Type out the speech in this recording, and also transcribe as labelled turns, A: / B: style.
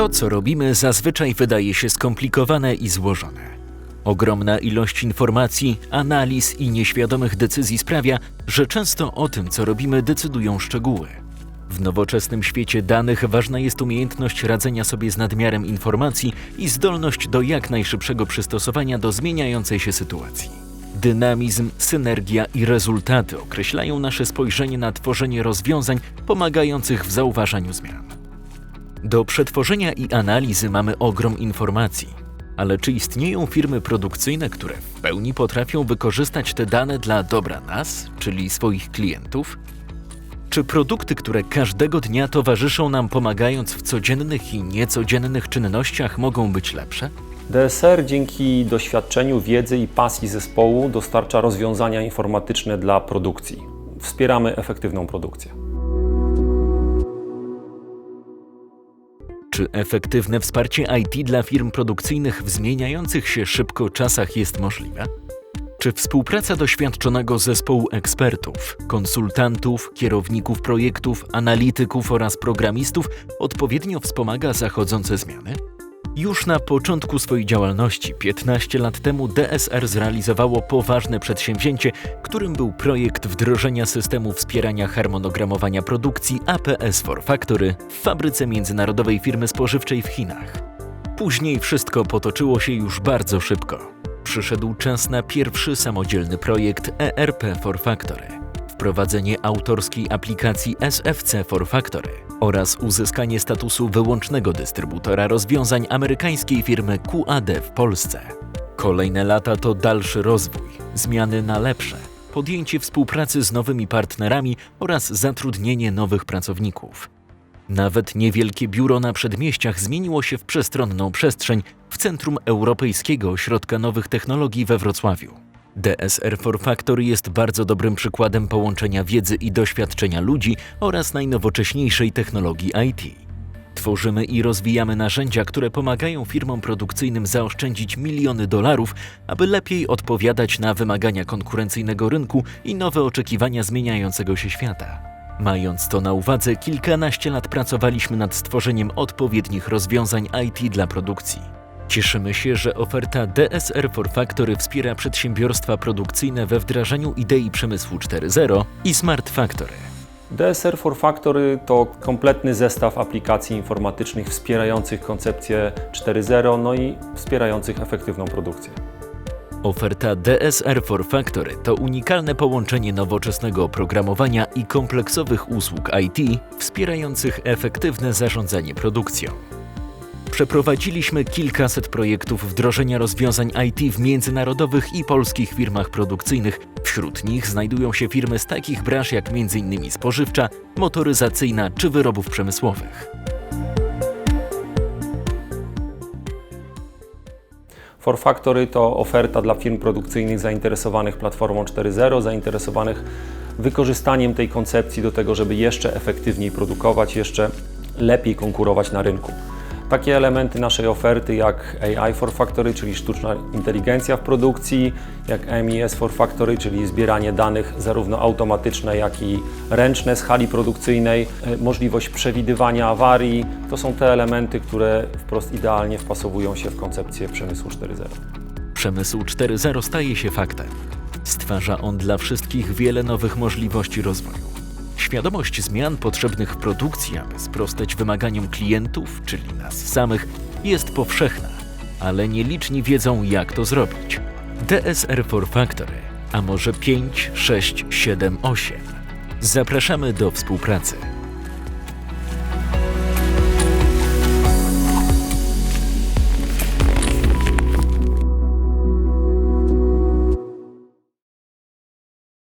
A: To, co robimy, zazwyczaj wydaje się skomplikowane i złożone. Ogromna ilość informacji, analiz i nieświadomych decyzji sprawia, że często o tym, co robimy, decydują szczegóły. W nowoczesnym świecie danych ważna jest umiejętność radzenia sobie z nadmiarem informacji i zdolność do jak najszybszego przystosowania do zmieniającej się sytuacji. Dynamizm, synergia i rezultaty określają nasze spojrzenie na tworzenie rozwiązań pomagających w zauważaniu zmian. Do przetworzenia i analizy mamy ogrom informacji, ale czy istnieją firmy produkcyjne, które w pełni potrafią wykorzystać te dane dla dobra nas, czyli swoich klientów? Czy produkty, które każdego dnia towarzyszą nam pomagając w codziennych i niecodziennych czynnościach, mogą być lepsze?
B: DSR dzięki doświadczeniu, wiedzy i pasji zespołu dostarcza rozwiązania informatyczne dla produkcji. Wspieramy efektywną produkcję.
A: Czy efektywne wsparcie IT dla firm produkcyjnych w zmieniających się szybko czasach jest możliwe? Czy współpraca doświadczonego zespołu ekspertów, konsultantów, kierowników projektów, analityków oraz programistów odpowiednio wspomaga zachodzące zmiany? Już na początku swojej działalności, 15 lat temu, DSR zrealizowało poważne przedsięwzięcie, którym był projekt wdrożenia systemu wspierania harmonogramowania produkcji APS for Factory w fabryce międzynarodowej firmy spożywczej w Chinach. Później wszystko potoczyło się już bardzo szybko. Przyszedł czas na pierwszy samodzielny projekt ERP for Factory, wprowadzenie autorskiej aplikacji SFC for Factory oraz uzyskanie statusu wyłącznego dystrybutora rozwiązań amerykańskiej firmy QAD w Polsce. Kolejne lata to dalszy rozwój, zmiany na lepsze, podjęcie współpracy z nowymi partnerami oraz zatrudnienie nowych pracowników. Nawet niewielkie biuro na przedmieściach zmieniło się w przestronną przestrzeń w centrum Europejskiego Ośrodka Nowych Technologii we Wrocławiu. DSR for Factory jest bardzo dobrym przykładem połączenia wiedzy i doświadczenia ludzi oraz najnowocześniejszej technologii IT. Tworzymy i rozwijamy narzędzia, które pomagają firmom produkcyjnym zaoszczędzić miliony dolarów, aby lepiej odpowiadać na wymagania konkurencyjnego rynku i nowe oczekiwania zmieniającego się świata. Mając to na uwadze, kilkanaście lat pracowaliśmy nad stworzeniem odpowiednich rozwiązań IT dla produkcji. Cieszymy się, że oferta DSR for Factory wspiera przedsiębiorstwa produkcyjne we wdrażaniu idei przemysłu 4.0 i Smart Factory.
B: DSR for Factory to kompletny zestaw aplikacji informatycznych wspierających koncepcję 4.0, no i wspierających efektywną produkcję.
A: Oferta DSR for Factory to unikalne połączenie nowoczesnego oprogramowania i kompleksowych usług IT wspierających efektywne zarządzanie produkcją. Przeprowadziliśmy kilkaset projektów wdrożenia rozwiązań IT w międzynarodowych i polskich firmach produkcyjnych. Wśród nich znajdują się firmy z takich branż jak m.in. spożywcza, motoryzacyjna czy wyrobów przemysłowych.
B: For Factory to oferta dla firm produkcyjnych zainteresowanych platformą 4.0, zainteresowanych wykorzystaniem tej koncepcji do tego, żeby jeszcze efektywniej produkować, jeszcze lepiej konkurować na rynku. Takie elementy naszej oferty jak AI for Factory, czyli sztuczna inteligencja w produkcji, jak MES for Factory, czyli zbieranie danych zarówno automatyczne, jak i ręczne z hali produkcyjnej, e, możliwość przewidywania awarii, to są te elementy, które wprost idealnie wpasowują się w koncepcję przemysłu 4.0.
A: Przemysł 4.0 staje się faktem. Stwarza on dla wszystkich wiele nowych możliwości rozwoju. Świadomość zmian potrzebnych w produkcji, aby sprostać wymaganiom klientów, czyli nas samych, jest powszechna, ale nieliczni wiedzą, jak to zrobić. DSR for Factory, a może 5, 6, 7, 8. Zapraszamy do współpracy.